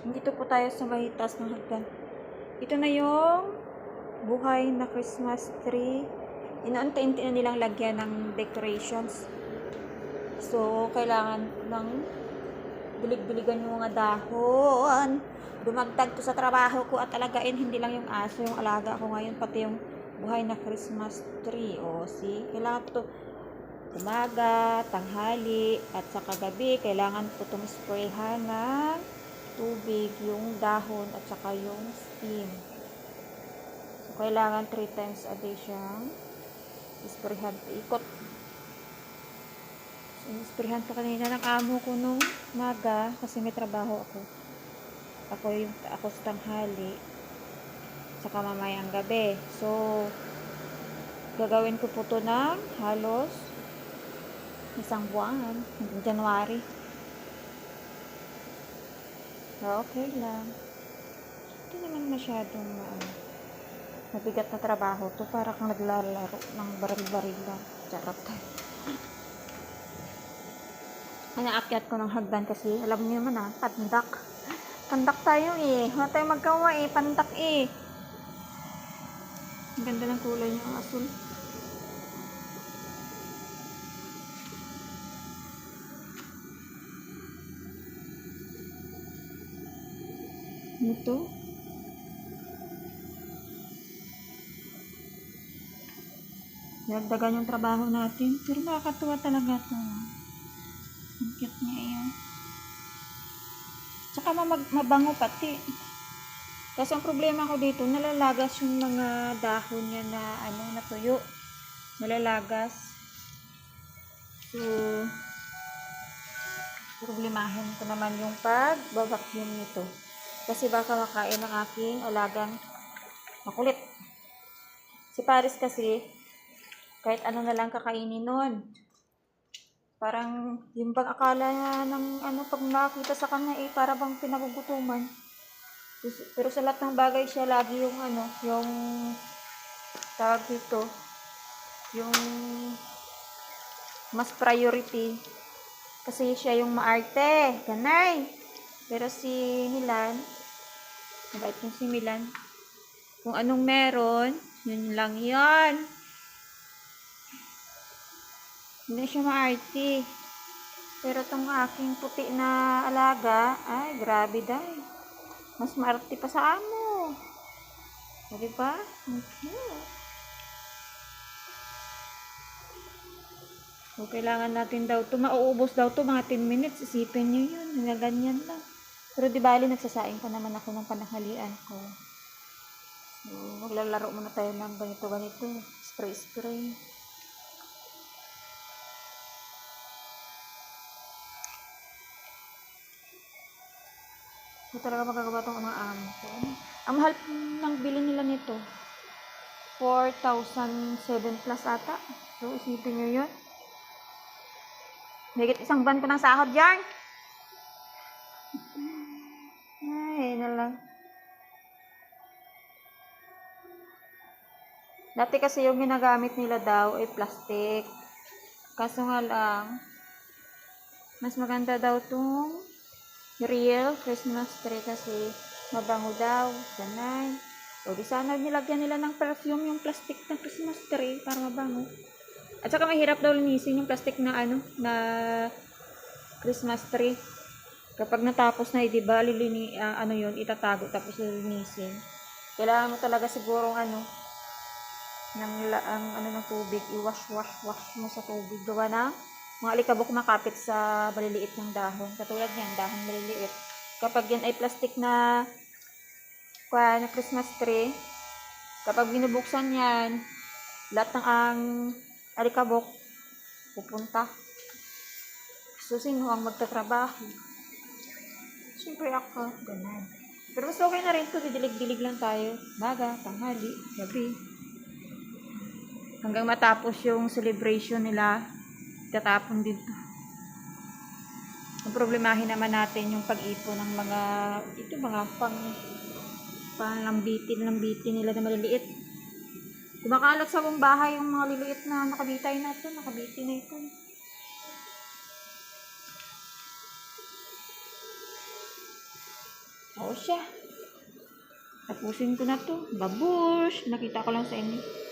Dito po tayo sa may ng hagdan. Ito na yung buhay na Christmas tree. Inaunti-unti na nilang lagyan ng decorations. So, kailangan ng bilig-biligan yung mga dahon. Dumagdag to sa trabaho ko at alagain hindi lang yung aso, yung alaga ko ngayon, pati yung buhay na Christmas tree. O, see? Kailangan to umaga, tanghali, at sa kagabi, kailangan po itong sprayhan ng tubig, yung dahon, at saka yung steam. So, kailangan 3 times a day siyang isprayhan. Ikot. So, isprayhan ko kanina ng amo ko nung umaga, kasi may trabaho ako. Ako yung, ako sa tanghali, saka mamayang gabi. So, gagawin ko po to ng halos isang buwan, January. So, okay lang. Hindi naman masyadong ano, mabigat na trabaho to. Para kang naglalaro ng baril-baril lang. Charot. Inaakyat ko ng hagdan kasi alam niyo naman ah, pandak. Pandak tayo eh. Wala tayong magkawa eh. Pandak eh. Ang ganda ng kulay niya, ang asul. Ito. Nagdagan yung trabaho natin. Pero nakakatuwa talaga to. Ang cute niya yun. Tsaka mamag- mabango pati. Kasi ang problema ko dito, nalalagas yung mga dahon niya na ano, natuyo. Nalalagas. So, problemahin ko naman yung pag-vacuum nito. Kasi baka makain ng aking alagang makulit. Si Paris kasi, kahit ano na lang kakainin nun. Parang, yung bang akala niya ng ano, pag nakakita sa kanya, eh, para bang pinagugutuman. Pero- sa lahat ng bagay siya, lagi yung ano, yung tawag dito, yung mas priority. Kasi siya yung maarte. Ganay. Pero si Milan, mabait yung si Milan. Kung anong meron, yun lang yan. Hindi siya maarte. Pero tong aking puti na alaga, ay, grabe dahil. Mas maarte pa sa amo. O, diba? Cute. So, kailangan natin daw to mauubos daw to mga 10 minutes. Isipin nyo yun. Ganyan lang. Pero di bali, nagsasaing pa naman ako ng panahalian ko. So, maglalaro muna tayo ng ganito-ganito. Spray-spray. Hindi talaga magagawa itong mga amo ko. Ang mahal ng bili nila nito. 4,007 plus ata. So, isipin nyo yun. Higit isang ban ko ng sahod yan. Dati kasi yung ginagamit nila daw ay plastic. Kaso nga lang, mas maganda daw itong real Christmas tree kasi mabango daw. Ganay. O di sana nilagyan nila ng perfume yung plastic ng Christmas tree para mabango. At saka mahirap daw linisin yung plastic na ano, na Christmas tree. Kapag natapos na, eh, di ba, lilini, ah, ano yun, itatago tapos lilinisin. Kailangan mo talaga sigurong ano, ng ang ano ng tubig, i-wash, wash, wash mo sa tubig. Gawa na, mga alikabok makapit sa maliliit ng dahon. Katulad niyan, dahon maliliit. Kapag yan ay plastic na, kwa, na Christmas tree, kapag binubuksan yan, lahat ng ang alikabok pupunta. So, sino ang magtatrabaho? Siyempre ako, ganun. Pero mas okay na rin to, didilig-dilig lang tayo. Maga, tanghali, gabi. Hanggang matapos yung celebration nila, tatapon dito. Ang problemahin naman natin yung pag-ipon ng mga, ito mga pang, panlambitin, lambitin nila na maliliit. Kumakalat sa buong bahay yung mga liliit na nakabitay na ito, nakabiti na ito. Oo siya. Tapusin ko na to. Babush! Nakita ko lang sa inyo.